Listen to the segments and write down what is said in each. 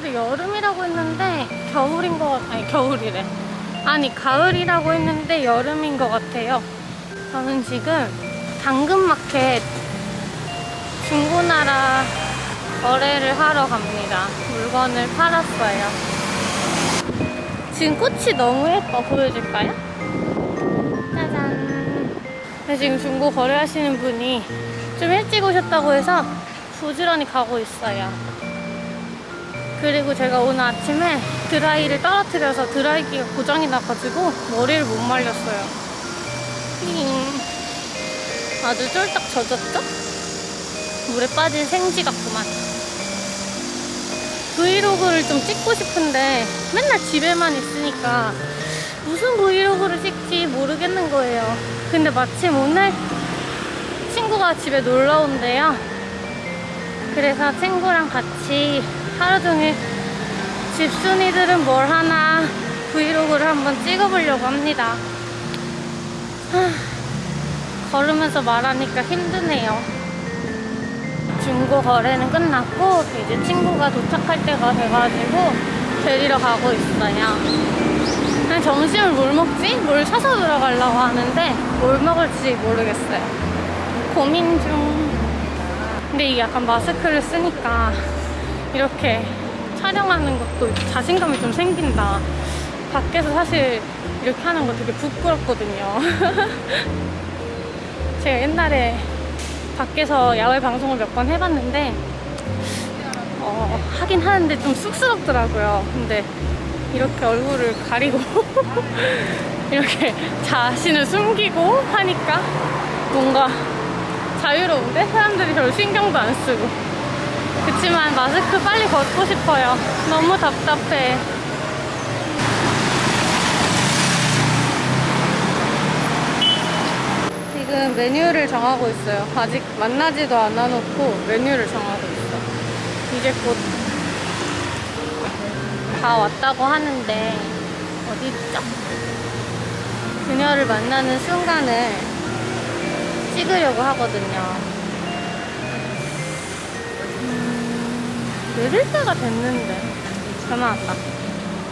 근데 여름이라고 했는데 겨울인 것 같... 아니 겨울이래. 아니 가을이라고 했는데 여름인 것 같아요. 저는 지금 당근마켓 중고나라 거래를 하러 갑니다. 물건을 팔았어요. 지금 꽃이 너무 예뻐 보여줄까요? 짜잔. 네, 지금 중고 거래하시는 분이 좀 일찍 오셨다고 해서 부지런히 가고 있어요. 그리고 제가 오늘 아침에 드라이를 떨어뜨려서 드라이기가 고장이 나가지고 머리를 못 말렸어요. 힝. 아주 쫄딱 젖었죠? 물에 빠진 생쥐 같구만. 브이로그를 좀 찍고 싶은데 맨날 집에만 있으니까 무슨 브이로그를 찍지 모르겠는 거예요. 근데 마침 오늘 친구가 집에 놀러 온대요. 그래서 친구랑 같이 하루 종일 집순이들은 뭘 하나 브이로그를 한번 찍어보려고 합니다. 하, 걸으면서 말하니까 힘드네요. 중고 거래는 끝났고 이제 친구가 도착할 때가 돼가지고 데리러 가고 있어요. 그냥 점심을 뭘 먹지? 뭘 사서 들어가려고 하는데 뭘 먹을지 모르겠어요. 고민 중. 근데 이게 약간 마스크를 쓰니까 이렇게 촬영하는 것도 자신감이 좀 생긴다. 밖에서 사실 이렇게 하는 거 되게 부끄럽거든요. 제가 옛날에 밖에서 야외 방송을 몇 번 해봤는데 어, 하긴 하는데 좀 쑥스럽더라고요. 근데 이렇게 얼굴을 가리고 이렇게 자신을 숨기고 하니까 뭔가 자유로운데 사람들이 별로 신경도 안 쓰고 그치만 마스크 빨리 벗고 싶어요. 너무 답답해. 지금 메뉴를 정하고 있어요. 아직 만나지도 않아놓고 메뉴를 정하고 있어. 이제 곧 다 왔다고 하는데 어디 있죠? 그녀를 만나는 순간을 찍으려고 하거든요. 내릴 때가 됐는데 전화 왔다.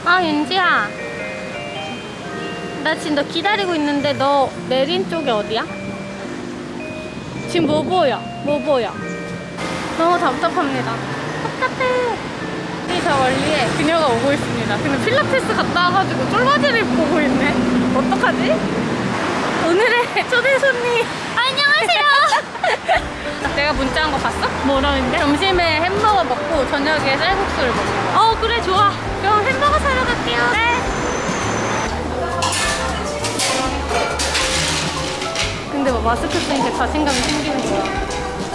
아 윤지야, 나 지금 너 기다리고 있는데 너 내린 쪽이 어디야? 지금 뭐 보여? 뭐 보여? 너무 답답합니다. 답답해. 이 저 멀리에 그녀가 오고 있습니다. 근데 필라테스 갔다 와가지고 쫄바지를 보고 있네. 어떡하지? 오늘의 초대 손님. 안녕하세요. 내가 문자한 거 봤어? 뭐라는데? 점심에 햄버거 먹고 저녁에 쌀국수를 먹는 거. 어 그래 좋아. 그럼 햄버거 사러 갈게요. 네. 근데 뭐 마스크 쓰니까 자신감이 생기는 거야.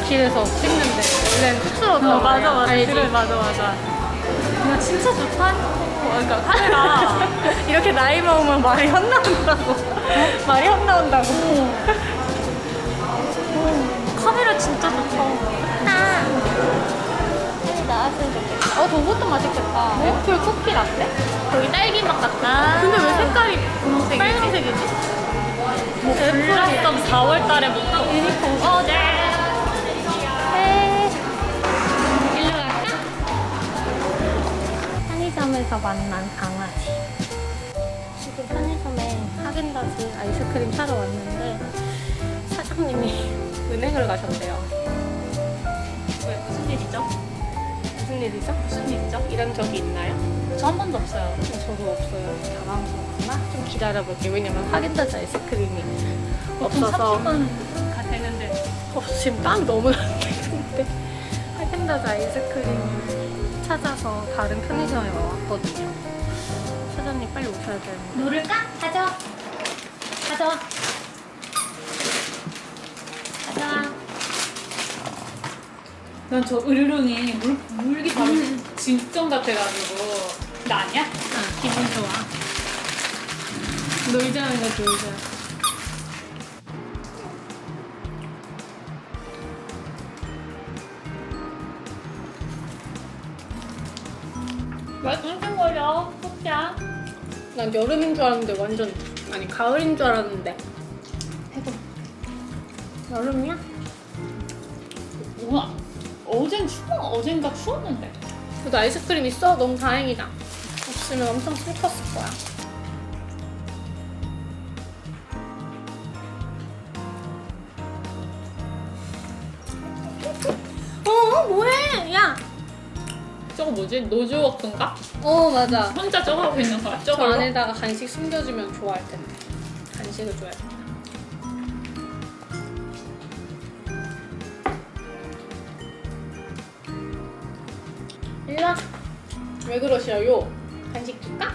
길에서 찍는데 원래는 쑥스러웠단 어, 맞아. 맞아. 알지? 그래, 맞아, 맞아. 야, 진짜 좋다. 어, 그러니까 카메라. 이렇게 나이 먹으면 말이 헛나온다고. 말이 헛나온다고. 진짜 좋다. 아. 나왔으면 좋겠다. 어, 저것도 맛있겠다. 애플 쿠키 라떼? 거기 딸기 맛 같다. 근데 왜 색깔이 분홍색이지? 빨간색이지? 뭐, 불났던 4월 달에부터. 유니폼. 어, 네. 네. 일로 갈까? 편의점에서 만난 강아지. 지금 편의점에 하겐다즈 아이스크림 사러 왔는데 사장님이 은행을 가셨대요. 왜, 무슨 일이죠? 무슨 일이죠? 무슨 일이죠? 이런 적이 있나요? 저 한 번도 없어요. 저도 없어요. 당황스럽구나. 좀 기다려볼게요. 왜냐면 하겐다즈 아이스크림이 보통 없어서 30분 가 되는데. 어, 지금 땀 너무 나는데 하겐다즈 아이스크림을 찾아서 다른 편의점에 왔거든요. 사장님 빨리 오셔야 되는데. 누를까? 가져와. 가져와. 가져와. 난 저 으르릉이 물, 물기 바로 진정 같아가지고. 나 아니야? 아, 기분 좋아. 놀자는 거 놀자. 왜 끙끙거려? 폭자. 난 여름인 줄 알았는데 완전 아니 가을인 줄 알았는데 여름이야? 우와. 어젠 추워, 어젠가 추웠는데. 그래도 아이스크림 있어? 너무 다행이다. 없으면 엄청 슬펐을 거야. 어, 뭐해? 야! 저거 뭐지? 노즈워크인가? 어, 맞아. 혼자 저거 하고 있는 거야? 저 저거 안에다가 간식 숨겨주면 좋아할 텐데. 간식을 줘야 돼. 왜 그러셔요? 간식 줄까?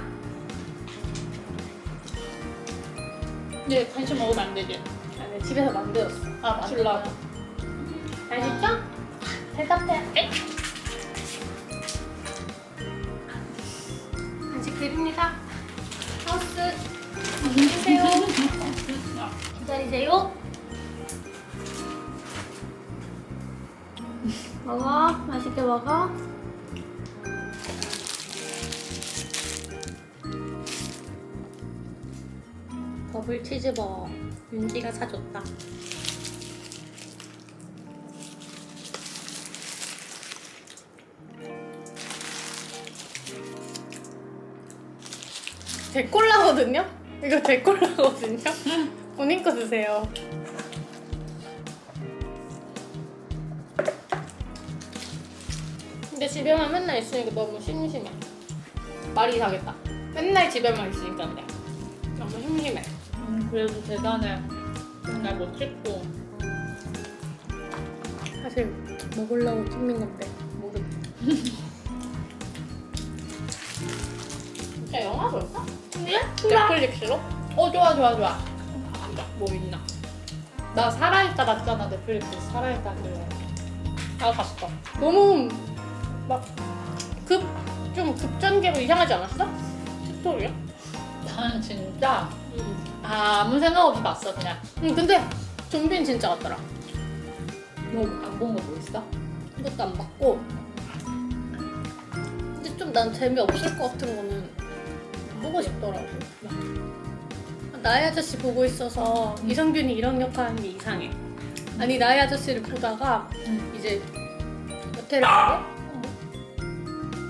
얘 간식 먹으면 안 되지? 아니, 집에서 만들었어. 아 맞다. 줄라고. 치즈버거. 윤지가 사줬다. 데콜라거든요? 이거 데콜라거든요? 본인 거 드세요. 근데 집에만 맨날 있으니까 너무 심심해. 말이 이상하겠다. 맨날 집에만 있으니까 근데 너무 심심해. 음, 그래도 대단해. 맨날 못 찍고. 사실 먹으려고 찍는 건데 모르. 진짜 영화 볼까? 그래? 넷플릭스로? 어 좋아 좋아 좋아. 뭐 있나? 나 살아있다 봤잖아 넷플릭스 살아있다 그래. 아 봤어. 너무 막 급 좀 급전개로 이상하지 않았어? 스토리야? 나는 진짜 아무 생각 없이 봤어 그냥. 응 근데 좀비는 진짜 같더라. 뭐안본 거 뭐 있어? 이것도 안 봤고 근데 좀 난 재미없을 것 같은 거는 보고 싶더라고. 나의 아저씨 보고 있어서 이성균이 이런 역할 하는 게 이상해. 아니 나의 아저씨를 보다가 응. 이제 호텔을 가고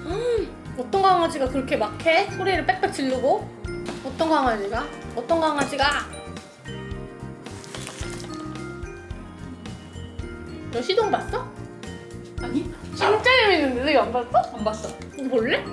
음, 어떤 강아지가 그렇게 막 해? 소리를 빽빽 지르고 어떤 강아지가? 어떤 강아지가? 너 시동 봤어? 아니 진짜 재밌는데 너 이거 안 봤어? 안 봤어. 이거 볼래?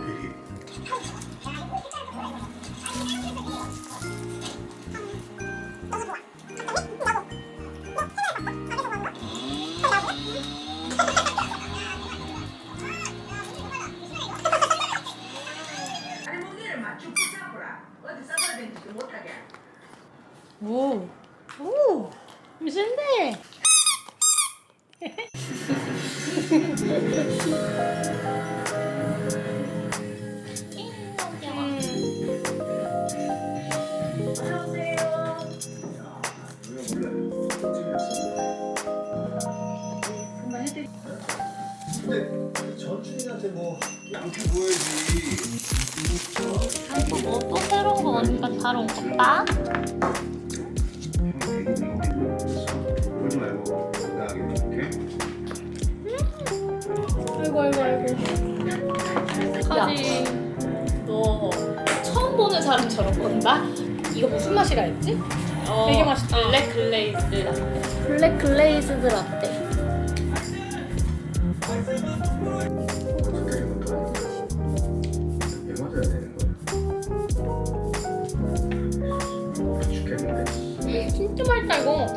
말고 건강하게 오케이? 아이고 아이고 아이고. 하지. 너 처음 보는 사람처럼 본다? 이거 무슨 맛이라 했지? 어, 되게 맛있다. 블랙 글레이즈. 블랙 글레이즈드 라떼. 이거.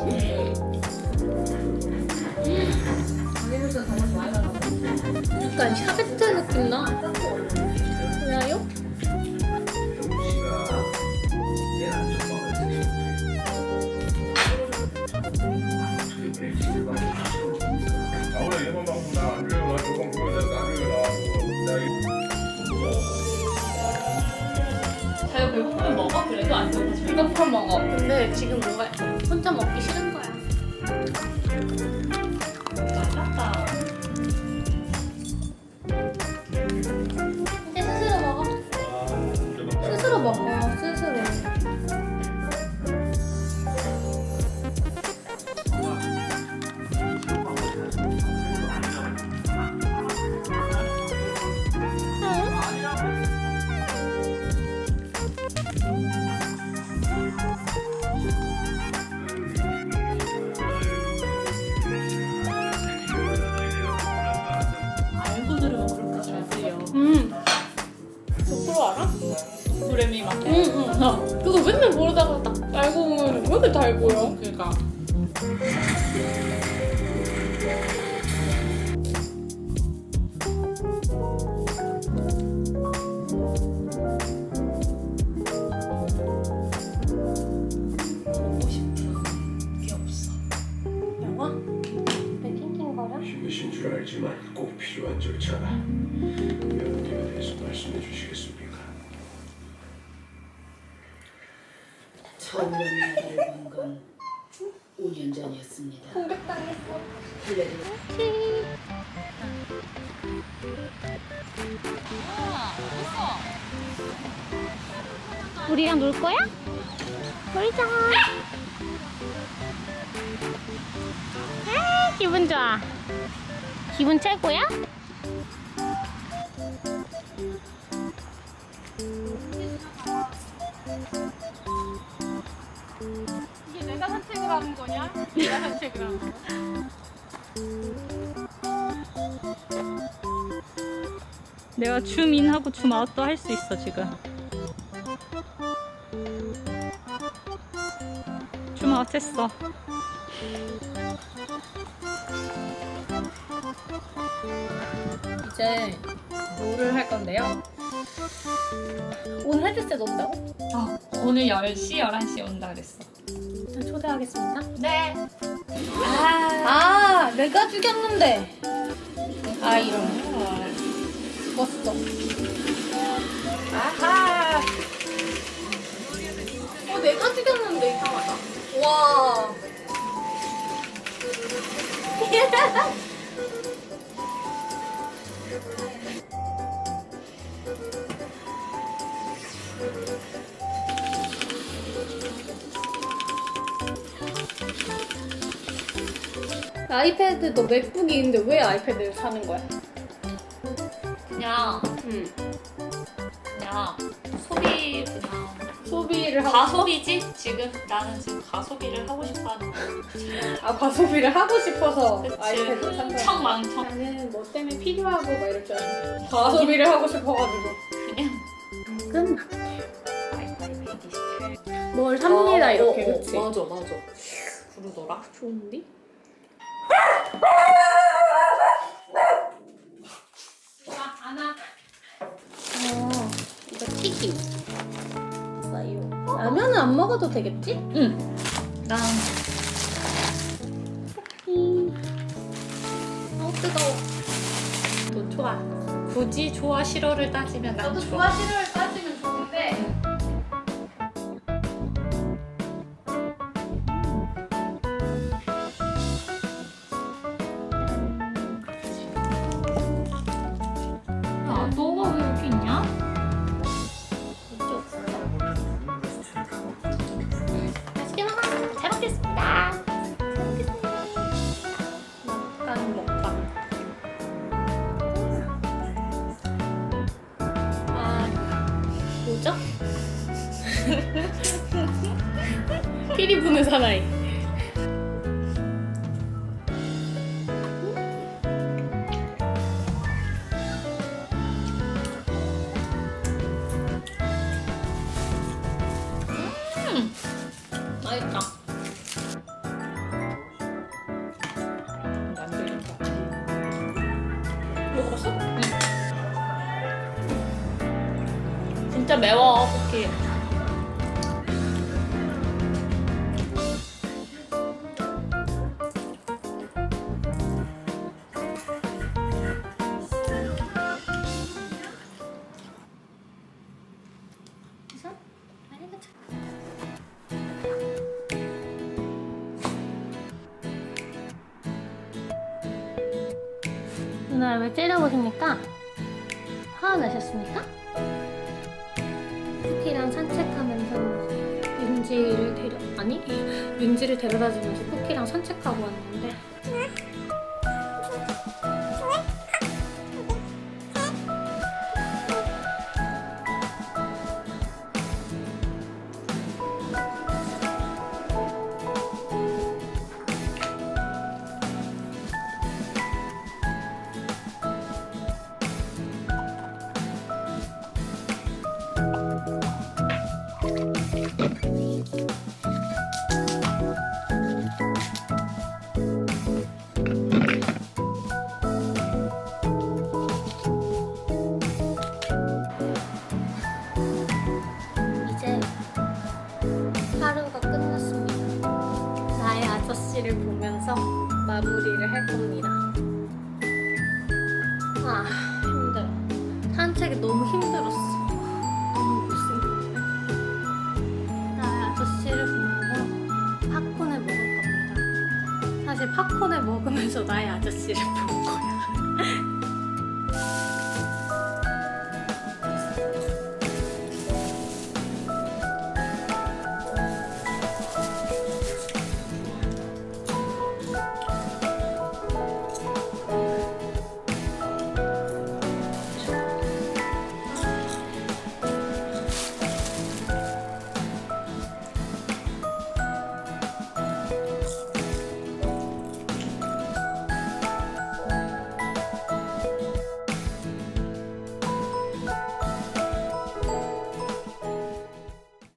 약간 샤베트 느낌 나. arriba, 자유 배고프면 먹어? 그래도 안 배고프면 먹어. 근데 지금 뭔가 혼자 먹기 싫은 거야. 이렇게 잘 보여? 그러니까. 힘드신 줄 알지만 꼭 필요한 절차라. 연기에 대해서 말씀해 주시겠습니까? 건 5년 전이었습니다. 공격당했어. 플레드 우리랑 놀 거야? 놀자. 아, 기분 좋아. 기분 최고야? 내가 거야? 내가 줌인하고 줌아웃도 할 수 있어 지금 줌아웃 했어 이제 롤을 할 건데요. 오늘 헤드셋 온다고? 아, 오늘 10시 11시 온다 그랬어 하겠습니다. 네 아, 내가 죽였는데. 아, 이런. 죽었어. 아하. 어, 내가 죽였는데 이상하다. 와. 아이패드 너 맥북이 있는데 왜 아이패드를 사는 거야? 그냥 응. 그냥 소비 그냥 소비를 하고 가소비지? 지금 나는 지금 가소비를 하고 싶어하는 거야 아 과소비를 하고 싶어서 그치 아이패드 산 거야. 흥청망청 나는 뭐 때문에 필요하고 막 이럴 줄 알았는데 과소비를 하고 싶어가지고 그냥 끝나. 와이파이 120뭘 삽니다 어, 이렇게 어, 어, 그치? 맞아 맞아. 부르더라. 좋은데? 아, 안아. 어, 이거 튀김. 싸요. 라면은 안 먹어도 되겠지? 난 어, 뜨거워. 또 좋아 굳이 좋아 싫어를 따지면 난 나도 좋아 좋아 싫어를 너가 왜 여기 있냐? 맛있다. 만들니까. 먹어봤어? 진짜 매워 쿠키 누나 왜 째려보십니까? 화가 나셨습니까? 쿠키랑 산책하면서 윤지를 데려 아니 윤지를 데려다주면서 쿠키랑 산책하고 왔는데 마무리를 할 겁니다. 아 힘들어. 산책이 너무 힘들었어. 너무 못생겼네. 나 아저씨를 보면서 팝콘을 먹을 겁니다. 사실 팝콘을 먹으면서 나의 아저씨를